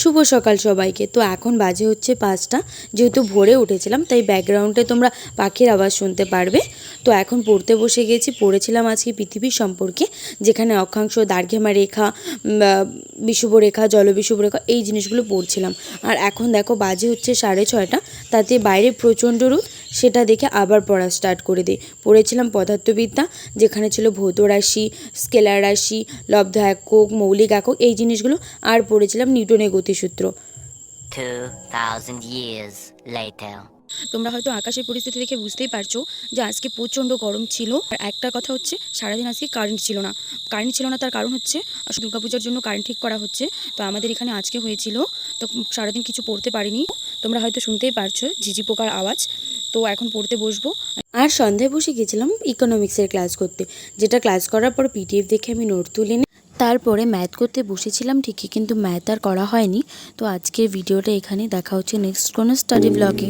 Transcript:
শুভ সকাল সবাইকে। তো এখন বাজে হচ্ছে পাঁচটা। যেহেতু ভোরে উঠেছিলাম, তাই ব্যাকগ্রাউন্ডে তোমরা পাখির আওয়াজ শুনতে পারবে। তো এখন পড়তে বসে গেছি, পড়েছিলাম আজকে পৃথিবীর সম্পর্কে, যেখানে অক্ষাংশ, দার্ঘেমা রেখা বিষুবরেখা জলবিষুবরেখা রেখা রেখা, এই জিনিসগুলো পড়ছিলাম। আর এখন দেখো বাজে হচ্ছে সাড়ে ছয়টা, তাতে বাইরে প্রচণ্ড রোদ সেটা দেখে আবার পড়া স্টার্ট করে দিই। পড়েছিলাম পদার্থবিদ্যা যেখানে ছিল ভৌত রাশি স্কেলার রাশি লব্ধ একক মৌলিক একক এই জিনিসগুলো। আর পড়েছিলাম নিউটনের গতিসূত্র। 2,000 years later. তোমরা হয়তো আকাশের পরিস্থিতি দেখে বুঝতেই পারছ যে আজকে প্রচণ্ড গরম ছিল। আর একটা কথা হচ্ছে সারাদিন আজকে কারেন্ট ছিল না। কারেন্ট ছিল না তার কারণ হচ্ছে আসলে দুর্গাপূজার জন্য কারেন্ট ঠিক করা হচ্ছে। তো আমাদের এখানে আজকে হয়েছিল তো সারাদিন কিছু পড়তে পারিনি। তোমরা হয়তো শুনতেই পারছ ঝিঝি পোকার আওয়াজ। তো এখন পড়তে বসবো। আর সন্ধ্যায় বসে গেছিলাম ইকোনমিক্সের ক্লাস করতে। যেটা ক্লাস করার পর পিডিএফ দেখে আমি নোট তুলে নিই তারপরে ম্যাথ করতে বসেছিলাম, ঠিকই কিন্তু ম্যাথ আর করা হয়নি। তো আজকের ভিডিওটা এখানে দেখা হচ্ছে নেক্সট কোনো স্টাডি ব্লগে